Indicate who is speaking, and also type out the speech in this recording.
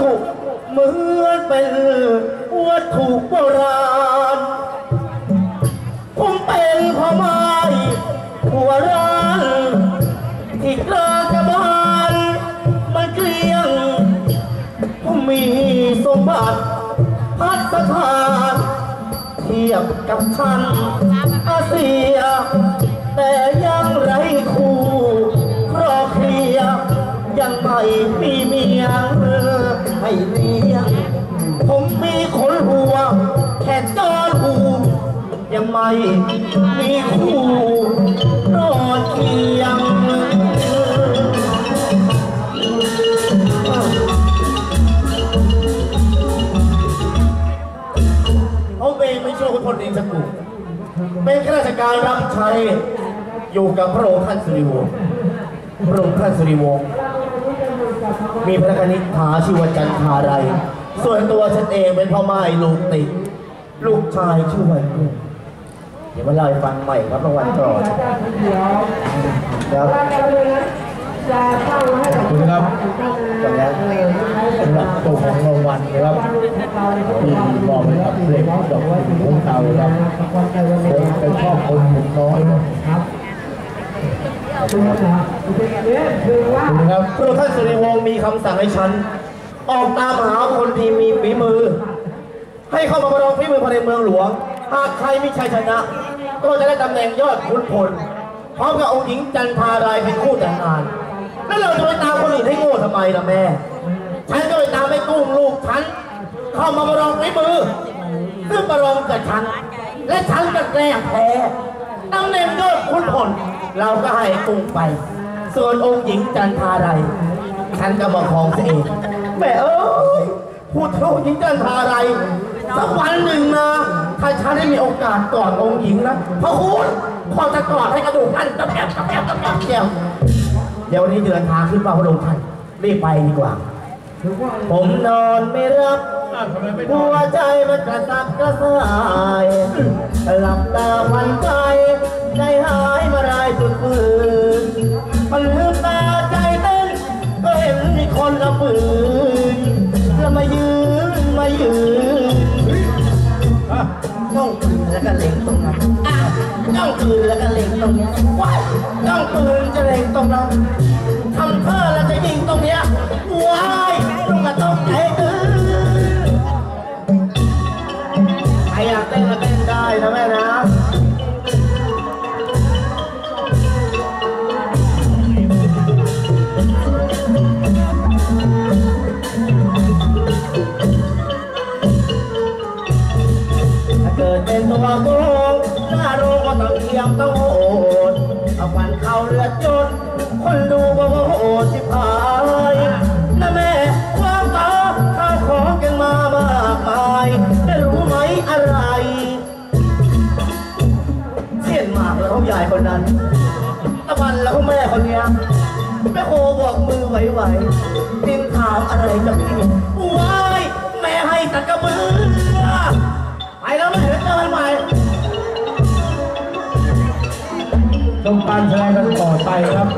Speaker 1: กุเหมือนเป็นวัตถุโบราณผมเป็นพ่อไม้หัวร้านที่กลางกระบานมันเกลี้ยงผมมีสมบัติพัฒนาเทียบกับท่านอาเซีย แต่ยังไรคู่ครอบครียยังไม่มีเมีย ไม่มีคู่รอดเคียงเขาเองไม่ช่วยคุณพลเองสักกูเป็นข้าราชการรับใช้อยู่กับพระองค์ท่านสุริวงศ์พระองค์ท่านสุริวงศ์มีพระคณิษฐาชื่อว่าจันทาไร ส่วนตัวฉันเองเป็นพ่อไม้ลูกติดลูกชายชื่อว่ากุ้ง เดี๋ยวมาเล่าให้ฟังใหม่ครับรางวัลก่อนครับ
Speaker 2: ขอบคุณครับ
Speaker 1: ก่อนแล้ว
Speaker 2: สำหรับตัวของรางวัลนะครับที่มอบให้กับเด็กดอกไม้ของเราครับผมเป็นชอบคนหนุ่มน้อยครับขอบคุณครับ
Speaker 1: พระท่านสุริวงศ์มีคำสั่งให้ฉัน ออกตามหาคนที่มีฝีมือ ให้เข้ามาประลองฝีมือภายในเมืองหลวง หากใครไมีชัยชนะ ก็จะได้ตำแหน่งยอดขุนพลพร้อมกับองค์หญิงจันทารายเป็นคู่แต่งงาน แล้วเราจะไปตามคนอื่นให้โง่ทำไมล่ะแม่ ฉันก็ไปตามไอ้กุ้งลูกฉัน เข้ามาประลองฝีมือซึ่งประลองกับฉัน และฉันก็แกล้งแพ้ตำแหน่งยอดขุนพลเราก็ให้กุ้งไป ส่วนองค์หญิงจันทารายฉันก็มาครองเสียเองแม่เอ้ยพูดถึงองค์หญิงจันทาอะไร สักวันหนึ่งนะถ้าฉันได้มีโอกาสกอดองค์หญิงนะพระคุณพอจะกอดให้กระดูกท่านกระแทบกระแทบกระแทบเดียวเดี๋ยววันนี้เดินทางขึ้นมาพระองค์ท่านรีบไปดีกว่า ผมนอนไม่รับหัวใจมันกระสับกระส่ายหลับตาพันใจ ก็เล็งตรงนั้นอะต้องปืนแล้วก็เล็งตรงเนี้ยว้ายต้องปืนจะเล็งตรงนั้นทำเพ้อแล้วจะยิงตรงเนี้ยว้า โกงหน้าโรงก็ต้องเทียมต้องโหดเอาควันเข้าเลือจน คนดูก็โหดสิพายนะแม่ความตาข้าวของกันมามากมายไม่รู้ไหมอะไร เสียนมากแล้วเขาใหญ่คนนั้นตะวันแล้วแม่คนเนี้ยแม่โคบอกมือไหวๆดินถามอะไรกับพี่ว้ายแม่ให้ตะกระเบือไปแล้วแม่
Speaker 2: ชมการแสดงกันต่อไปครับ